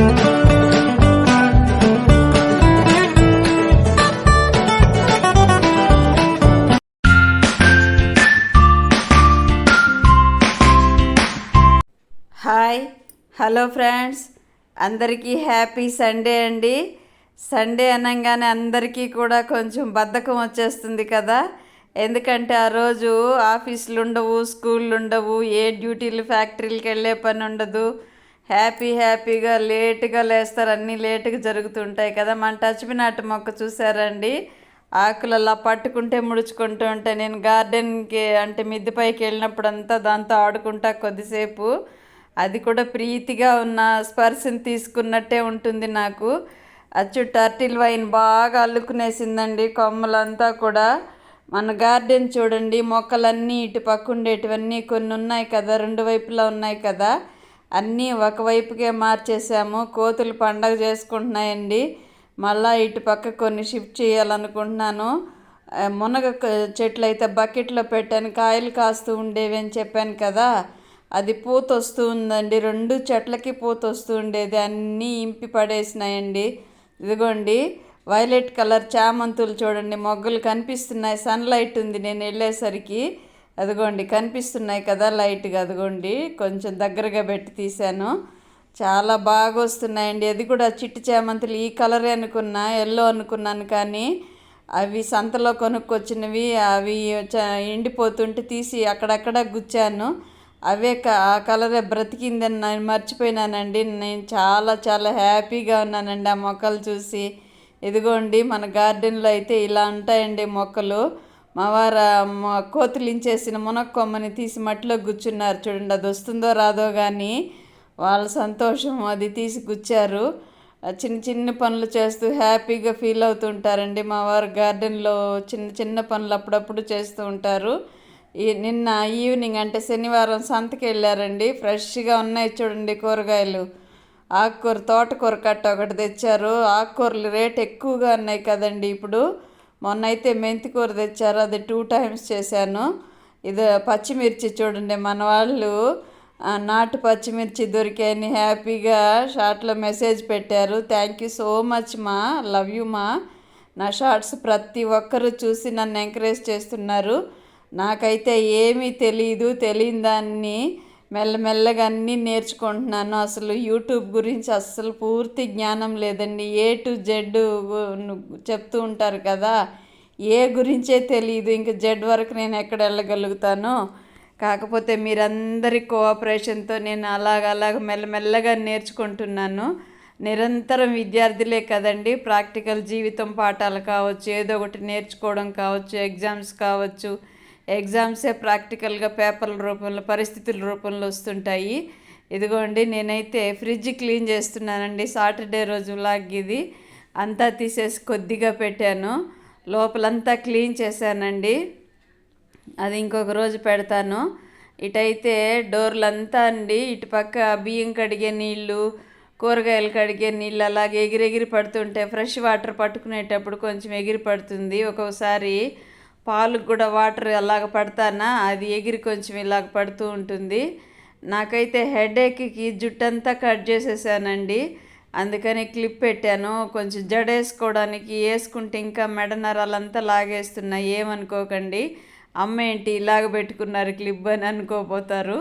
Hi hello friends. అందరికీ happy Sunday అండి. Sunday అనగానే అందరికీ కూడా కొంచెం బద్ధకం వచ్చేస్తుంది కదా. ఎందుకంటే ఆ రోజు ఆఫీసులు ఉండవు స్కూళ్ళు ఉండవు ఏ డ్యూటీలు ఫ్యాక్టరీలకు వెళ్ళే పని ఉండదు హ్యాపీ హ్యాపీగా లేట్గా లేస్తారు. అన్నీ లేట్గా జరుగుతుంటాయి కదా. మన టచ్ నాటు మొక్క చూసారండి ఆకులు అలా పట్టుకుంటే ముడుచుకుంటూ ఉంటాయి నేను గార్డెన్కి అంటే మిద్దె పైకి వెళ్ళినప్పుడంతా దాంతో ఆడుకుంటా కొద్దిసేపు. అది కూడా ప్రీతిగా ఉన్న స్పర్శని తీసుకున్నట్టే ఉంటుంది నాకు. అచ్చు టర్టిల్ వైన్ బాగా అల్లుకునేసిందండి కొమ్మలంతా కూడా. మన గార్డెన్ చూడండి మొక్కలన్నీ ఇటు పక్క ఉండేటివన్నీ కొన్ని ఉన్నాయి కదా రెండు వైపులా ఉన్నాయి కదా. అన్నీ ఒకవైపుకే మార్చేసాము కోతులు పండగ చేసుకుంటున్నాయండి. మళ్ళా ఇటు పక్క కొన్ని షిఫ్ట్ చేయాలనుకుంటున్నాను. మునగ చెట్లు అయితే బకెట్లో పెట్టాను. కాయలు కాస్తూ ఉండేవి అని చెప్పాను కదా. అది పూత వస్తూ ఉందండి. రెండు చెట్లకి పూత వస్తూ ఉండేది. అన్నీ ఇంపి పడేసినాయండి. ఇదిగోండి వైలెట్ కలర్ చామంతులు చూడండి. మొగ్గలు కనిపిస్తున్నాయి. సన్లైట్ ఉంది. నేను వెళ్ళేసరికి అదిగోండి కనిపిస్తున్నాయి కదా లైట్గా అదిగోండి కొంచెం దగ్గరగా పెట్టి తీశాను. చాలా బాగా వస్తున్నాయండి అది కూడా చిట్టి చేమంతులు ఈ కలరే అనుకున్నా ఎల్లో అనుకున్నాను కానీ అవి సంతలో కొనుక్కొచ్చినవి అవి చ- ఎండిపోతుంటే తీసి అక్కడక్కడ గుచ్చాను. అవే క ఆ కలరే బ్రతికిందని నేను మర్చిపోయినానండి. నేను చాలా చాలా హ్యాపీగా ఉన్నానండి ఆ మొక్కలు చూసి. ఇదిగోండి మన గార్డెన్లో అయితే ఇలా ఉంటాయండి మొక్కలు. మా వారు కోతులు ఇంచేసిన మునక్కొమ్మని తీసి మట్టిలో గుచ్చున్నారు. చూడండి అది వస్తుందో రాదో కానీ వాళ్ళ సంతోషం అది తీసి గుచ్చారు. చిన్న చిన్న పనులు చేస్తూ హ్యాపీగా ఫీల్ అవుతుంటారండి మా వారు గార్డెన్లో చిన్న చిన్న పనులు అప్పుడప్పుడు చేస్తూ ఉంటారు. ఈ నిన్న ఈవినింగ్ అంటే శనివారం సంతకి వెళ్ళారండి. ఫ్రెష్గా ఉన్నాయి చూడండి కూరగాయలు. ఆకుకూర తోటకూర కట్ట ఒకటి తెచ్చారు. ఆకుకూరలు రేట్ ఎక్కువగా ఉన్నాయి కదండి ఇప్పుడు. మొన్న అయితే మెంతికూర తెచ్చారు అది టూ టైమ్స్ చేశాను. ఇది పచ్చిమిర్చి చూడండి మన వాళ్ళు నాటు పచ్చిమిర్చి దొరికాయని హ్యాపీగా షార్ట్లో మెసేజ్ పెట్టారు. థ్యాంక్ యూ సో మచ్ మా. లవ్ యూ మా. నా షార్ట్స్ ప్రతి ఒక్కరూ చూసి నన్ను ఎంకరేజ్ చేస్తున్నారు. నాకైతే ఏమీ తెలియదు తెలియని దాన్ని మెల్లమెల్లగా అన్నీ నేర్చుకుంటున్నాను. అసలు యూట్యూబ్ గురించి అస్సలు పూర్తి జ్ఞానం లేదండి. ఏ టు జెడ్ చెప్తూ ఉంటారు కదా ఏ గురించే తెలియదు ఇంక జెడ్ వరకు నేను ఎక్కడ వెళ్ళగలుగుతానో? కాకపోతే మీరందరి కోఆపరేషన్తో నేను అలాగ అలాగ మెల్లమెల్లగా నేర్చుకుంటున్నాను. నిరంతరం విద్యార్థులే కదండి. ప్రాక్టికల్ జీవితం పాఠాలు కావచ్చు ఏదో ఒకటి నేర్చుకోవడం కావచ్చు ఎగ్జామ్స్ కావచ్చు ఎగ్జామ్సే ప్రాక్టికల్గా పేపర్ల రూపంలో పరిస్థితుల రూపంలో వస్తుంటాయి. ఇదిగోండి నేనైతే ఫ్రిడ్జ్ క్లీన్ చేస్తున్నానండి. సాటర్డే రోజు లాగ్ ఇది. అంతా తీసేసి కొద్దిగా పెట్టాను. లోపలంతా క్లీన్ చేశానండి. అది ఇంకొక రోజు పెడతాను. ఇటైతే డోర్లంతా అండి. ఇటు పక్క బియ్యం కడిగే నీళ్ళు కూరగాయలు కడిగే నీళ్ళు అలాగే ఎగిరెగిరి పడుతుంటే ఫ్రెష్ వాటర్ పట్టుకునేటప్పుడు కొంచెం ఎగిరి పడుతుంది. ఒక్కొక్కసారి పాలకు కూడా వాటర్ అలాగ పడతానా? అది ఎగిరి కొంచెం ఇలాగ పడుతూ ఉంటుంది. నాకైతే హెడేక్కి జుట్టంతా కట్ చేసేసానండి. అందుకని క్లిప్ పెట్టాను. కొంచెం జడేసుకోవడానికి వేసుకుంటే ఇంకా మెడ నరాలంతా లాగేస్తున్నాయి. ఏమనుకోకండి. అమ్మ ఏంటి ఇలాగ పెట్టుకున్నారు క్లిప్ అని అనుకోపోతారు.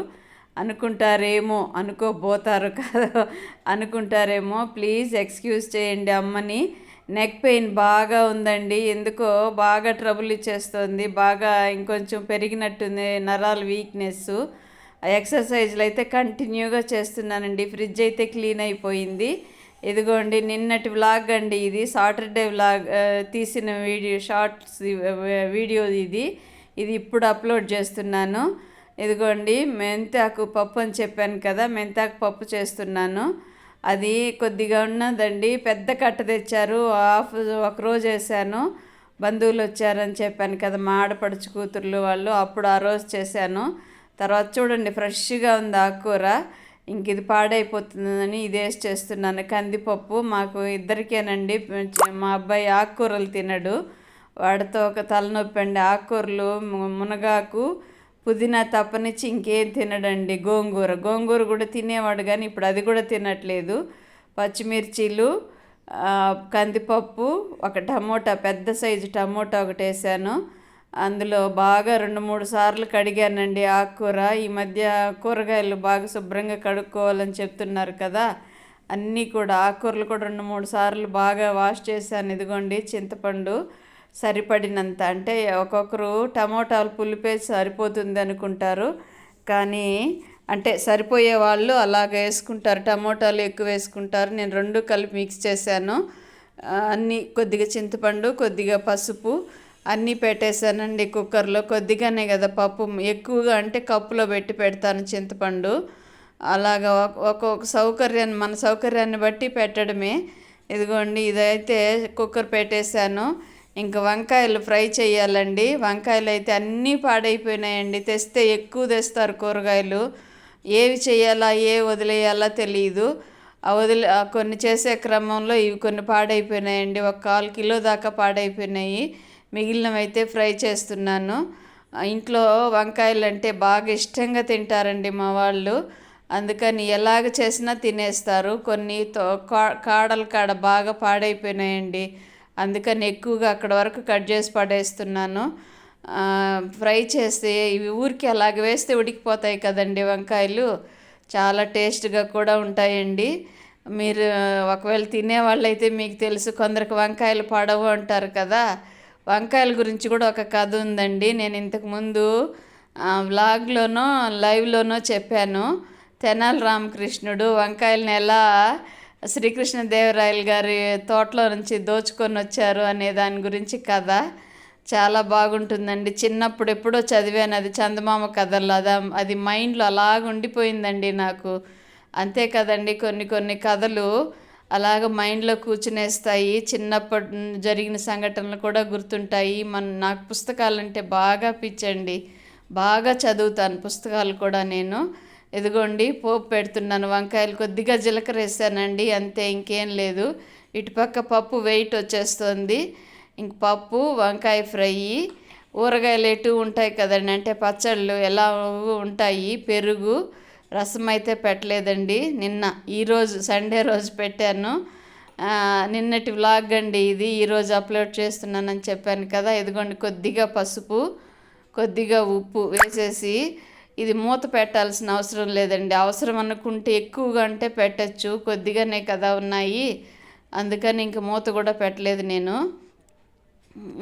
అనుకుంటారేమో అనుకోబోతారు కాదు అనుకుంటారేమో. ప్లీజ్ ఎక్స్క్యూజ్ చేయండి అమ్మని. నెక్ పెయిన్ బాగా ఉందండి. ఎందుకో బాగా ట్రబుల్ ఇచ్చేస్తుంది. బాగా ఇంకొంచెం పెరిగినట్టుంది నరాల వీక్నెస్ ఎక్సర్సైజ్లు అయితే కంటిన్యూగా చేస్తున్నానండి. ఫ్రిడ్జ్ అయితే క్లీన్ అయిపోయింది. ఇదిగోండి నిన్నటి వ్లాగ్ అండి ఇది. సాటర్డే వ్లాగ్ తీసిన వీడియో షార్ట్స్ వీడియో ఇది. ఇది ఇప్పుడు అప్లోడ్ చేస్తున్నాను. ఇదిగోండి మెంతాకు పప్పు అని చెప్పాను కదా మెంతాకు పప్పు చేస్తున్నాను. అది కొద్దిగా ఉన్నదండి. పెద్ద కట్ట తెచ్చారు. హాఫ్ ఒక రోజు వేసాను. బంధువులు వచ్చారని చెప్పాను కదా మా ఆడపడుచు కూతుర్లు వాళ్ళు. అప్పుడు ఆ రోజు చేశాను. తర్వాత చూడండి ఫ్రెష్గా ఉంది ఆకుకూర ఇంక ఇది పాడైపోతుందని ఇదే చేస్తున్నాను. కందిపప్పు మాకు ఇద్దరికేనండి. మా అబ్బాయి ఆకుకూరలు తినడు. వాడితో ఒక తలనొప్పి అండి. ఆకుకూరలు మునగాకు పుదీనా తప్పనిచ్చి ఇంకేం తినడండి. గోంగూర. గోంగూర కూడా తినేవాడు కానీ ఇప్పుడు అది కూడా తినట్లేదు. పచ్చిమిర్చీలు కందిపప్పు ఒక టమోటా పెద్ద సైజు టమోటా ఒకటి వేసాను. అందులో బాగా రెండు మూడు సార్లు కడిగానండి ఆకుకూర. ఈ మధ్య కూరగాయలు బాగా శుభ్రంగా కడుక్కోవాలని చెప్తున్నారు కదా. అన్నీ కూడా ఆకుకూరలు కూడా రెండు మూడు సార్లు బాగా వాష్ చేశాను. ఇదిగోండి చింతపండు. సరిపడినంత. అంటే ఒక్కొక్కరు టమోటాలు పులిపేసి సరిపోతుంది అనుకుంటారు. కానీ అంటే సరిపోయే వాళ్ళు అలాగ వేసుకుంటారు. టమోటాలు ఎక్కువ వేసుకుంటారు. నేను రెండు కలిపి మిక్స్ చేశాను. అన్నీ కొద్దిగా చింతపండు కొద్దిగా పసుపు అన్నీ పెట్టేశానండి కుక్కర్లో. కొద్దిగానే కదా పప్పు. ఎక్కువగా అంటే కప్పులో పెట్టి పెడతాను చింతపండు. అలాగా ఒక్కొక్క సౌకర్యాన్ని మన సౌకర్యాన్ని బట్టి పెట్టడమే. ఇదిగోండి ఇదైతే కుక్కర్ పెట్టేశాను. ఇంకా వంకాయలు ఫ్రై చేయాలండి. వంకాయలు అయితే అన్నీ పాడైపోయినాయండి. తెస్తే ఎక్కువ తెస్తారు కూరగాయలు. ఏవి చేయాలా ఏ వదిలేయాలా తెలియదు ఆ వదిలే కొన్ని చేసే క్రమంలో ఇవి కొన్ని పాడైపోయినాయండి. ఒక కాలు కిలో దాకా పాడైపోయినాయి. మిగిలినవైతే ఫ్రై చేస్తున్నాను. ఇంట్లో వంకాయలు అంటే బాగా ఇష్టంగా తింటారండి మా వాళ్ళు. అందుకని ఎలాగ చేసినా తినేస్తారు. కొన్ని తో- కా- కాడలు కాడ బాగా పాడైపోయినాయండి. అందుకని ఎక్కువగా అక్కడ వరకు కట్ చేసి పడేస్తున్నాను. ఫ్రై చేస్తే ఇవి ఊరికి అలాగ వేస్తే ఉడికిపోతాయి కదండి వంకాయలు. చాలా టేస్ట్గా కూడా ఉంటాయండి. మీరు ఒకవేళ తినేవాళ్ళైతే మీకు తెలుసు కొందరికి వంకాయలు పడవు అంటారు కదా. వంకాయల గురించి కూడా ఒక కథ ఉందండి. నేను ఇంతకుముందు వ్లాగ్లోనో లైవ్లోనో చెప్పాను. తెనాలి రామకృష్ణుడు వంకాయలను ఎలా శ్రీకృష్ణదేవరాయలు గారి తోటలో నుంచి దోచుకొని వచ్చారు అనే దాని గురించి కథ. చాలా బాగుంటుందండి. చిన్నప్పుడు ఎప్పుడో చదివాను అది చందమామ కథల్లో. అది అది మైండ్లో అలాగ ఉండిపోయిందండి నాకు. అంతే కదండి కొన్ని కొన్ని కథలు అలాగ మైండ్లో కూర్చునేస్తాయి. చిన్నప్పటి జరిగిన సంఘటనలు కూడా గుర్తుంటాయి. మన నాకు పుస్తకాలంటే బాగా పిచ్చండి. బాగా చదువుతాను పుస్తకాలు కూడా నేను. ఇదిగోండి పోపు పెడుతున్నాను వంకాయలు కొద్దిగా జీలకర్ర వేసానండి అంతే ఇంకేం లేదు. ఇటుపక్క పప్పు వెయిట్ వచ్చేస్తుంది. ఇంక పప్పు వంకాయ ఫ్రై ఊరగాయలు ఎటు ఉంటాయి కదండి అంటే పచ్చళ్ళు ఎలా ఉంటాయి పెరుగు రసం అయితే పెట్టలేదండి. నిన్న ఈరోజు సండే రోజు పెట్టాను. నిన్నటి వ్లాగ్ అండి ఇది ఈరోజు అప్లోడ్ చేస్తున్నానని చెప్పాను కదా ఇదిగోండి కొద్దిగా పసుపు కొద్దిగా ఉప్పు వేసేసి ఇది మూత పెట్టాల్సిన అవసరం లేదండి. అవసరం అనుకుంటే ఎక్కువగా అంటే పెట్టచ్చు. కొద్దిగానే కదా ఉన్నాయి. అందుకని ఇంక మూత కూడా పెట్టలేదు నేను.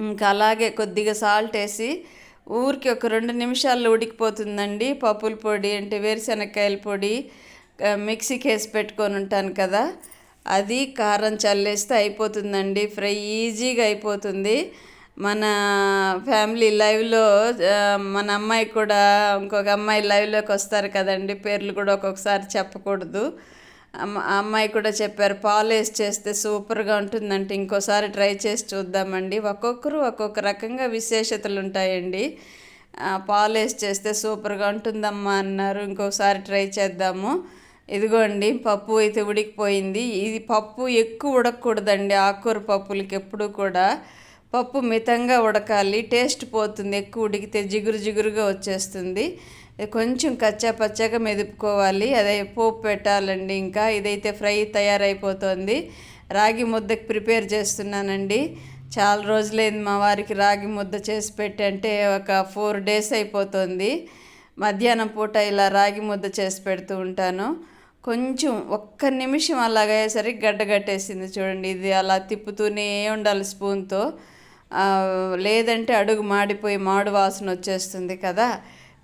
ఇంకా అలాగే కొద్దిగా సాల్ట్ వేసి ఊరికి ఒక రెండు నిమిషాల్లో ఉడికిపోతుందండి. పప్పుల పొడి అంటే వేరుశనక్కాయల పొడి మిక్సీకి వేసి పెట్టుకొని ఉంటాను కదా. అది కారం చల్లేస్తే అయిపోతుందండి. ఫ్రై ఈజీగా అయిపోతుంది. మన ఫ్యామిలీ లైవ్లో మన అమ్మాయి కూడా ఇంకొక అమ్మాయి లైవ్లోకి వస్తారు కదండి. పేర్లు కూడా ఒక్కొక్కసారి చెప్పకూడదు. ఆ అమ్మాయి కూడా చెప్పారు పాలు వేసి చేస్తే సూపర్గా ఉంటుందంటే ఇంకోసారి ట్రై చేసి చూద్దామండి. ఒక్కొక్కరు ఒక్కొక్క రకంగా విశేషతలు ఉంటాయండి. పాలు వేసి చేస్తే సూపర్గా ఉంటుందమ్మా అన్నారు. ఇంకోసారి ట్రై చేద్దాము. ఇదిగోండి పప్పు అయితే ఉడికిపోయింది. ఇది పప్పు ఎక్కువ ఉడకకూడదండి ఆకుకూర పప్పులకి ఎప్పుడూ కూడా. పప్పు మితంగా ఉడకాలి టేస్ట్ పోతుంది ఎక్కువ ఉడికితే జిగురు జిగురుగా వచ్చేస్తుంది. కొంచెం కచ్చా పచ్చాగా మెదుపుకోవాలి. అదే పోపు పెట్టాలండి ఇంకా. ఇదైతే ఫ్రై తయారైపోతుంది. రాగి ముద్దకి ప్రిపేర్ చేస్తున్నానండి. చాలా రోజులైంది మా వారికి రాగి ముద్ద చేసి పెట్టి అంటే ఒక ఫోర్ డేస్ అయిపోతుంది. మధ్యాహ్నం పూట ఇలా రాగి ముద్ద చేసి పెడుతూ ఉంటాను. కొంచెం ఒక్క నిమిషం అలాగ అయ్యేసరికి గడ్డ కట్టేసింది చూడండి. ఇది అలా తిప్పుతూనే ఉండాలి స్పూన్తో. లేదంటే అడుగు మాడిపోయి మాడు వాసన వచ్చేస్తుంది కదా.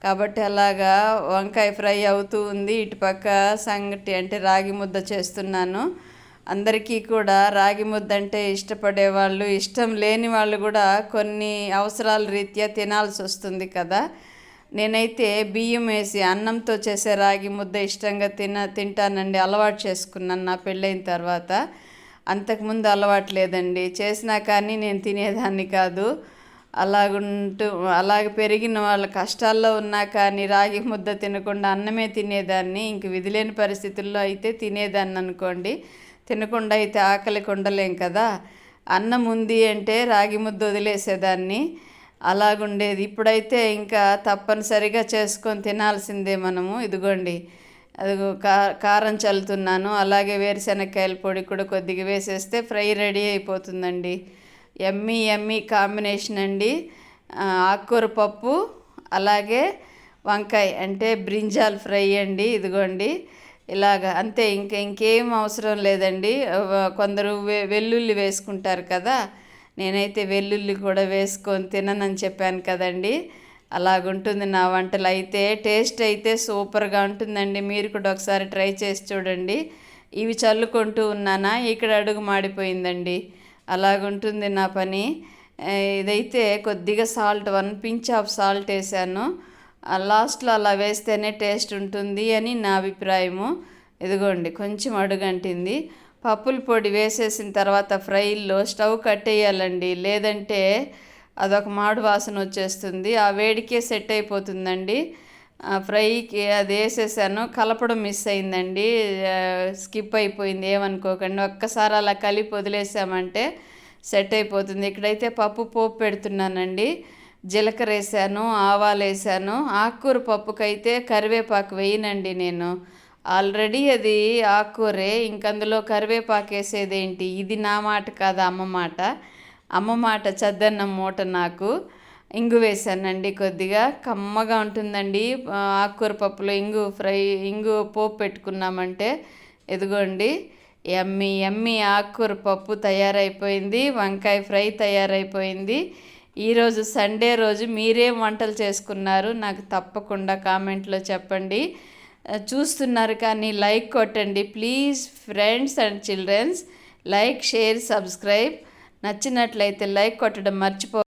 కాబట్టి అలాగా వంకాయ ఫ్రై అవుతూ ఉంది. ఇటుపక్క సంగటి అంటే రాగి ముద్ద చేస్తున్నాను. అందరికీ కూడా రాగి ముద్ద అంటే ఇష్టపడే వాళ్ళు ఇష్టం లేని వాళ్ళు కూడా కొన్ని అవసరాల రీత్యా తినాల్సి వస్తుంది కదా. నేనైతే బియ్యం వేసి అన్నంతో చేసే రాగి ముద్ద ఇష్టంగా తిన తింటానండి. అలవాటు చేసుకున్నాను నా పెళ్ళైన తర్వాత. అంతకుముందు అలవాటు లేదండి చేసినా కానీ నేను తినేదాన్ని కాదు. అలాగుంటూ అలాగ పెరిగిన వాళ్ళ కష్టాల్లో ఉన్నా కానీ రాగి ముద్ద తినకుండా అన్నమే తినేదాన్ని. ఇంక విధిలేని పరిస్థితుల్లో అయితే తినేదాన్ని అనుకోండి. తినకుండా అయితే ఆకలి ఉండలేం కదా. అన్నం ఉంది అంటే రాగి ముద్ద వదిలేసేదాన్ని. అలాగుండేది. ఇప్పుడైతే ఇంకా తప్పనిసరిగా చేసుకొని తినాల్సిందే మనము. ఇదిగోండి. అది కారం చల్లుతున్నాను అలాగే వేరుశనగకాయల పొడి కూడా కొద్దిగా వేసేస్తే ఫ్రై రెడీ అయిపోతుందండి. ఎమ్మీ ఎమ్మీ కాంబినేషన్ అండి. ఆకుకూర పప్పు అలాగే వంకాయ అంటే బ్రింజాల్ ఫ్రై అండి ఇదిగోండి. ఇలాగ అంతే ఇంక ఇంకేం అవసరం లేదండి. కొందరు వె వెల్లుల్లి వేసుకుంటారు కదా నేనైతే వెల్లుల్లి కూడా వేసుకొని తిననని చెప్పాను కదండి. అలాగుంటుంది నా వంటలు అయితే టేస్ట్ అయితే సూపర్గా ఉంటుందండి. మీరు కూడా ఒకసారి ట్రై చేసి చూడండి. ఇవి చల్లుకుంటూ ఉన్నానా? ఇక్కడ అడుగు మాడిపోయిందండి. అలాగుంటుంది నా పని. ఇదైతే కొద్దిగా salt one pinch of salt వేసాను. లాస్ట్లో అలా వేస్తేనే టేస్ట్ ఉంటుంది అని నా అభిప్రాయము. ఇదిగోండి కొంచెం అడుగంటింది. పప్పుల పొడి వేసేసిన తర్వాత ఫ్రైల్లో స్టవ్ కట్టేయాలండి. లేదంటే అదొక మాడు వాసన వచ్చేస్తుంది. ఆ వేడికే సెట్ అయిపోతుందండి. ఫ్రైకి అది వేసేసాను. కలపడం మిస్ అయిందండి. స్కిప్ అయిపోయింది. ఏమనుకోకండి. ఒక్కసారి అలా కలిపి వదిలేసామంటే సెట్ అయిపోతుంది. ఇక్కడైతే పప్పు పోపు పెడుతున్నానండి. జీలకర్ర వేసాను ఆవాలు వేసాను. ఆకుకూర పప్పుకైతే కరివేపాకు వేయనండి నేను. ఆల్రెడీ అది ఆకుకూరే. ఇంకందులో కరివేపాకు వేసేదేంటి? ఇది నా మాట కాదు అమ్మ మాట. అమ్మ మాట చద్దన్న మూట నాకు ఇంగు వేసానండి కొద్దిగా. కమ్మగా ఉంటుందండి. ఆకుకూర పప్పులో ఇంగు ఫ్రై ఇంగు పోపు పెట్టుకున్నామంటే ఎదుగోండి. ఎమ్మి ఎమ్మి ఆకుకూర పప్పు తయారైపోయింది. వంకాయ ఫ్రై తయారైపోయింది. ఈరోజు సండే రోజు మీరేం వంటలు చేసుకున్నారు. నాకు తప్పకుండా కామెంట్లో చెప్పండి. చూస్తున్నారు కానీ లైక్ కొట్టండి. Please friends and childrens like share subscribe. నచ్చినట్లయితే లైక్ కొట్టడం మర్చిపో